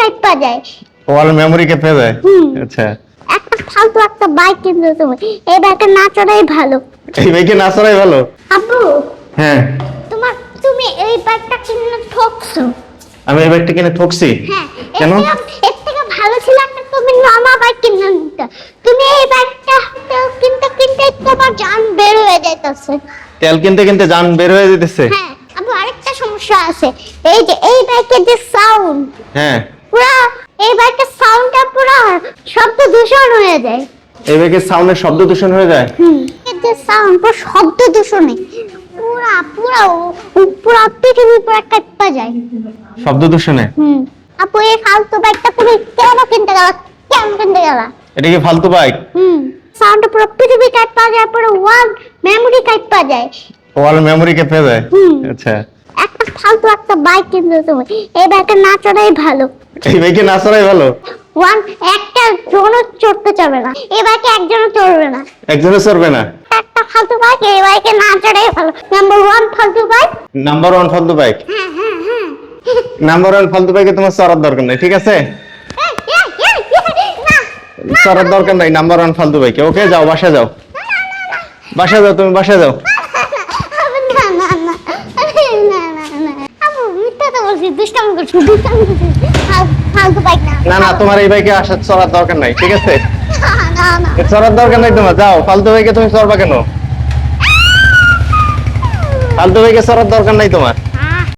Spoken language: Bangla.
কাটপা যায়। ওয়াল মেমোরি কেঁপে যায়? আচ্ছা। একটা ফালতু একটা বাইক কিনতে তুমি এই বাইকটা না চড়াই ভালো। এই বাইকে না চড়াই ভালো? আব্বু হ্যাঁ। তোমার তুমি এই বাইকটা কিনে ঠকছো? আমি এই বাইকটা কিনে ঠকছি? হ্যাঁ। কেন? এর থেকে ভালো ছিল একটা তুমি নর্মাল বাইক কিনে নিতে। তুমি এই বাইকটা কিনতে কিনতে তোমার জান বের হয়ে যাইতেছে। তেল কিনতে কিনতে জান বের হয়ে যেতেছে হ্যাঁ। আবু আরেকটা সমস্যা আছে। এই যে এই বাইকের যে সাউন্ড হ্যাঁ। পুরা এই বাইকের সাউন্ডটা পুরা শব্দ দূষণ হয়ে যায়। এই বাইকের সাউন্ডের শব্দ দূষণ হয়ে যায়? হুম। যে সাউন্ড পুরো শব্দ দূষণে। পুরা পুরা পুরা পৃথিবী পুরা কাঁপা যায়। শব্দ দূষণে? হুম। আপু এই ফালতু বাইকটা তুমি কেন কিনতে গেলা? কেন কিনতে গেলা? এটা কি ফালতু বাইক হুম। সাউন্ড পুরো পৃথিবী কাঁপা যায় পুরো ওয়ার্ল্ড মেমোরি কাঁপা যায়। ওয়াল মেমোরি কেঁপে যায়? হুম। আচ্ছা। একটা ফালতু একটা বাইক কিনতে তুমি। এই বাইকটা না চড়াই ভালো। এই বাইকে না চড়াই ভালো? ওয়ান একটা জনও চড়তে চড়বে না। বাইকে একজনও চড়বে না। একজনে চড়বে না? একটা ফালতু বাইক এই বাইকে না চড়াই ভালো। নাম্বার ওয়ান ফালতু বাইক? নাম্বার ওয়ান ফালতু বাইক? হ্যাঁ হ্যাঁ হ্যাঁ। নাম্বার ওয়ান ফালতু বাইকে তোমার চড়ার দরকার নেই ঠিক আছে? চড়ার দরকার নাই নাম্বার ওয়ান ফালতু বাইকে। ওকে যাও বাসা যাও। বাসা যাও তুমি বাসা যাও। মিথ্যা দুষ্টামি করছি দুষ্টামি করছি। ফালতু বাইক না। না না তোমার এই বাইকে আসার চড়ার দরকার নাই ঠিক আছে? না না চড়ার দরকার নাই তোমার যাও ফালতু বাইকে তুমি চড়বা কেন? ফালতু বাইকে চড়ার দরকার নাই তোমার।